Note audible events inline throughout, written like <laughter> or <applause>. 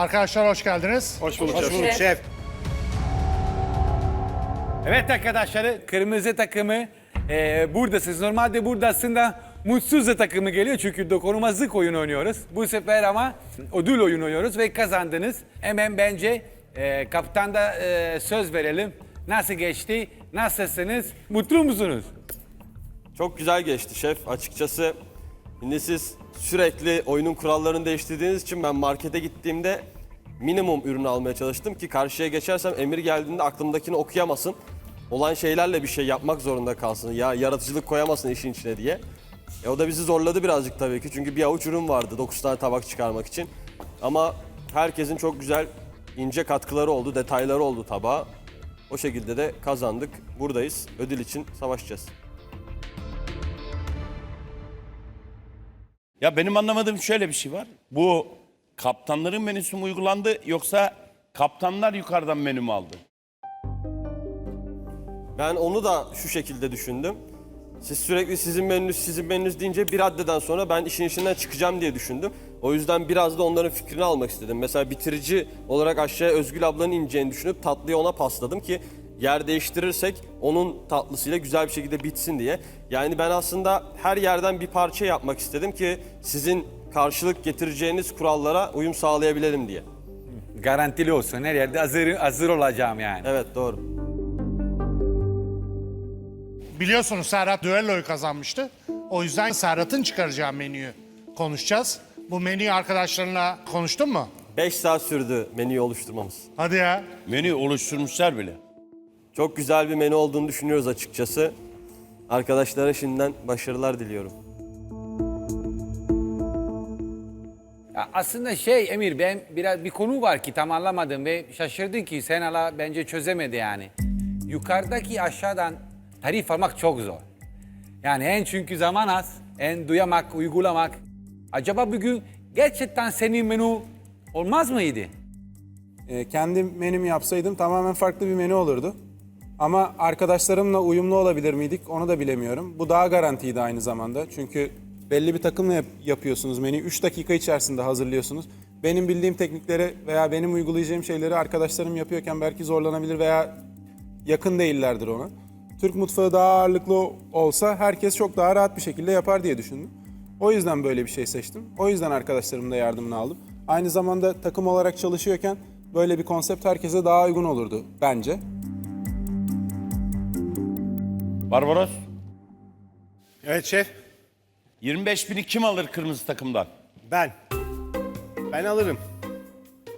Arkadaşlar hoş geldiniz. Hoş bulduk şef. Evet arkadaşlar kırmızı takımı e, buradasınız. Normalde burada aslında mutsuz takımı geliyor çünkü dokunulmazlık oyunu oynuyoruz. Bu sefer ama ödül oyunu oynuyoruz ve kazandınız. Hemen bence e, kaptan da e, söz verelim. Nasıl geçti? Nasılsınız? Mutlu musunuz? Çok güzel geçti şef. Açıkçası şimdi siz sürekli oyunun kurallarını değiştirdiğiniz için ben markete gittiğimde minimum ürünü almaya çalıştım ki karşıya geçersem Emir geldiğinde aklımdakini okuyamasın. Olan şeylerle bir şey yapmak zorunda kalsın. Ya yaratıcılık koyamasın işin içine diye. E o da bizi zorladı birazcık tabii ki. Çünkü bir avuç ürün vardı 9 tane tabak çıkarmak için. Ama herkesin çok güzel ince katkıları oldu, detayları oldu tabağa. O şekilde de kazandık. Buradayız. Ödül için savaşacağız. Ya benim anlamadığım şöyle bir şey var. Bu kaptanların menüsü mü uygulandı yoksa kaptanlar yukarıdan menü mü aldı? Ben onu da şu şekilde düşündüm. Siz sürekli sizin menünüz, sizin menünüz deyince bir raddeden sonra ben işin içinden çıkacağım diye düşündüm. O yüzden biraz da onların fikrini almak istedim. Mesela bitirici olarak aşağıya Özgül ablanın ineceğini düşünüp tatlıyı ona pasladım ki yer değiştirirsek onun tatlısıyla güzel bir şekilde bitsin diye. Yani ben aslında her yerden bir parça yapmak istedim ki sizin karşılık getireceğiniz kurallara uyum sağlayabilelim diye. Garantili olsun. Her yerde hazır, hazır olacağım yani. Evet doğru. Biliyorsunuz Serhat düelloyu kazanmıştı. O yüzden Serhat'ın çıkaracağı menüyü konuşacağız. Bu menüyü arkadaşlarına konuştun mu? 5 saat sürdü menüyü oluşturmamız. Hadi ya. Menü oluşturmuşlar bile. Çok güzel bir menü olduğunu düşünüyoruz açıkçası. Arkadaşlara şimdiden başarılar diliyorum. Ya aslında şey Emir ben biraz bir konu var ki tam anlamadım ve şaşırdım ki sen hala bence çözemedi yani. Yukarıdaki aşağıdan tarif almak çok zor. Yani en çünkü zaman az, en duyamak, uygulamak. Acaba bugün gerçekten senin menü olmaz mıydı? E, kendi menümü yapsaydım tamamen farklı bir menü olurdu. Ama arkadaşlarımla uyumlu olabilir miydik onu da bilemiyorum. Bu daha garantiydi aynı zamanda. Çünkü belli bir takımla yap- yapıyorsunuz menüyü. 3 dakika içerisinde hazırlıyorsunuz. Benim bildiğim teknikleri veya benim uygulayacağım şeyleri arkadaşlarım yapıyorken belki zorlanabilir veya yakın değillerdir ona. Türk mutfağı daha ağırlıklı olsa herkes çok daha rahat bir şekilde yapar diye düşündüm. O yüzden böyle bir şey seçtim. O yüzden arkadaşlarımın da yardımını aldım. Aynı zamanda takım olarak çalışıyorken böyle bir konsept herkese daha uygun olurdu bence. Barbaros, Evet şef. 25 bini kim alır kırmızı takımdan? Ben. Ben alırım.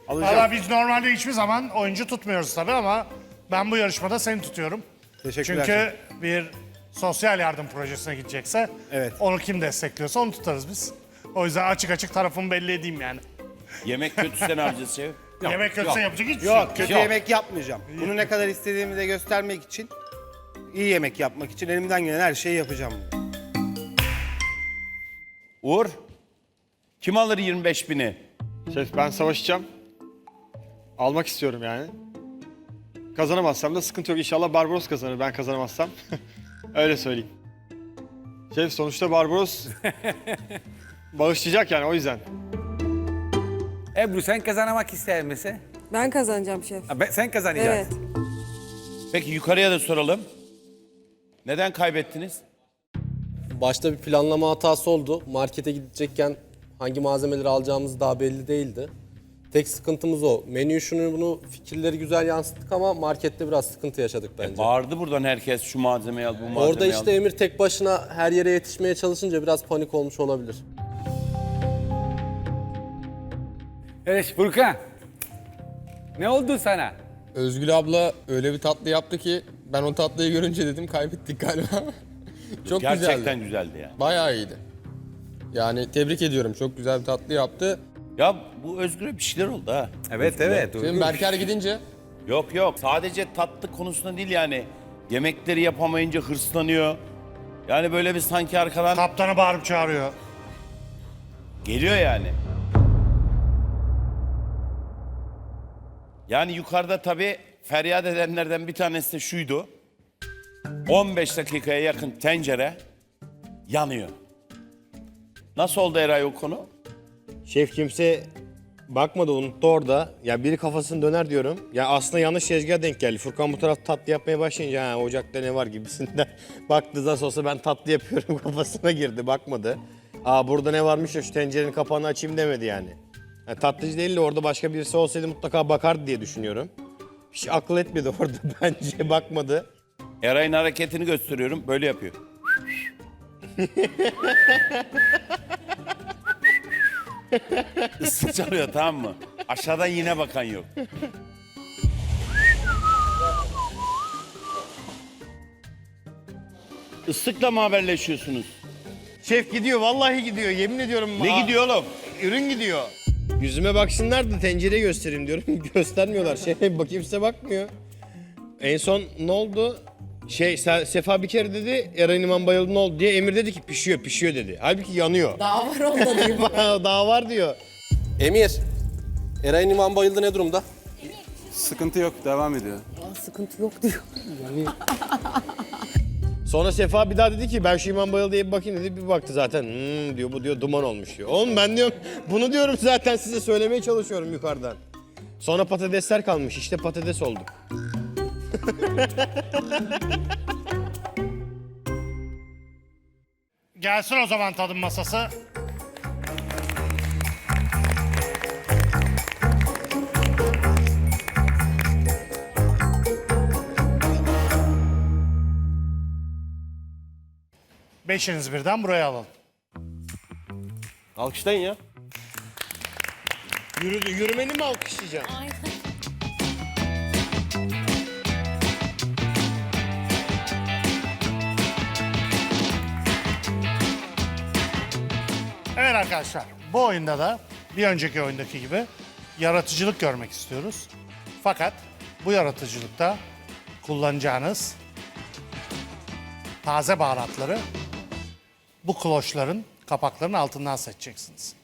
Alacağım. Valla biz normalde hiçbir zaman oyuncu tutmuyoruz tabii ama ben bu yarışmada seni tutuyorum. Teşekkürler Çünkü bir sosyal yardım projesine gidecekse Evet. onu kim destekliyorsa onu tutarız biz. O yüzden açık açık tarafımı belli edeyim yani. Yemek <laughs> kötüse ne yapacağız şef? Yemek kötüse yapacak hiçbir şey Yok yok. kötü Yok. yemek yapmayacağım. Bunu ne kadar istediğimi de göstermek için, iyi yemek yapmak için elimden gelen her şeyi yapacağım. Uğur, kim alır 25 bini? Şef ben savaşacağım. Almak istiyorum yani. Kazanamazsam da sıkıntı yok. İnşallah Barbaros kazanır ben kazanamazsam. <laughs> Öyle söyleyeyim. Şef sonuçta Barbaros <laughs> bağışlayacak yani o yüzden. Ebru sen kazanmak ister misin? Ben kazanacağım şef. Ha, ben- sen kazanacaksın. Evet. Peki yukarıya da soralım. Neden kaybettiniz? Başta bir planlama hatası oldu. Markete gidecekken hangi malzemeleri alacağımız daha belli değildi. Tek sıkıntımız o. Menüyü şunu bunu fikirleri güzel yansıttık ama markette biraz sıkıntı yaşadık bence. Bağırdı buradan herkes şu malzemeyi al, bu malzemeyi Orada al. işte Emir tek başına her yere yetişmeye çalışınca biraz panik olmuş olabilir. Evet Furkan. Ne oldu sana? Özgül abla öyle bir tatlı yaptı ki ben o tatlıyı görünce dedim kaybettik galiba. <laughs> çok Gerçekten güzeldi. güzeldi yani. Bayağı iyiydi. Yani tebrik ediyorum. Çok güzel bir tatlı yaptı. Ya bu Özgür'e bir şeyler oldu ha. Evet evet. Şimdi Berker gidince Yok yok sadece tatlı konusunda değil yani. Yemekleri yapamayınca hırslanıyor. Yani böyle bir sanki arkadan Kaptanı bağırıp çağırıyor. geliyor yani. Yani yukarıda tabii feryat edenlerden bir tanesi de şuydu. 15 dakikaya yakın tencere yanıyor. Nasıl oldu Eray o konu? Şef kimse Bakmadı unuttu orada. Ya biri kafasını döner diyorum. Ya aslında yanlış tezgaha denk geldi. Furkan bu taraf tatlı yapmaya başlayınca ha ocakta ne var gibisinden. <laughs> Baktı nasıl olsa ben tatlı yapıyorum <laughs> kafasına girdi bakmadı. Aa burada ne varmış ya şu tencerenin kapağını açayım demedi yani. Yani tatlıcı değil de orada başka birisi olsaydı mutlaka bakardı diye düşünüyorum. Hiç akıl etmedi <laughs> orada bence bakmadı. Eray'ın hareketini gösteriyorum. Böyle yapıyor. <laughs> Islık çalıyor tamam mı? Aşağıdan yine bakan yok. Islıkla mı haberleşiyorsunuz? Şef gidiyor vallahi gidiyor yemin ediyorum. Ne Aa, gidiyor oğlum? Ürün gidiyor. Yüzüme baksınlar da tencere göstereyim diyorum. <laughs> Göstermiyorlar. Şey bakayım size bakmıyor. En son ne oldu? Şey Se- Sefa bir kere dedi Eren İmam bayıldı ne oldu diye Emir dedi ki pişiyor pişiyor dedi. Halbuki yanıyor. Daha var onda <laughs> diye. Daha var diyor. Emir, Eren İmam bayıldı ne durumda? Sıkıntı yok, devam ediyor. Aa, sıkıntı yok diyor. <laughs> Sonra Sefa bir daha dedi ki ben şu İmam diye bir bakayım dedi. Bir baktı zaten hmm, diyor bu diyor duman olmuş diyor. Oğlum ben diyorum <laughs> bunu diyorum zaten size söylemeye çalışıyorum yukarıdan. Sonra patatesler kalmış işte patates oldu. Gelsin o zaman tadım masası. Beşiniz birden buraya alalım. Alkışlayın ya. Yürü, yürümeni mi alkışlayacağım? Evet arkadaşlar bu oyunda da bir önceki oyundaki gibi yaratıcılık görmek istiyoruz. Fakat bu yaratıcılıkta kullanacağınız taze baharatları bu kloşların kapakların altından seçeceksiniz.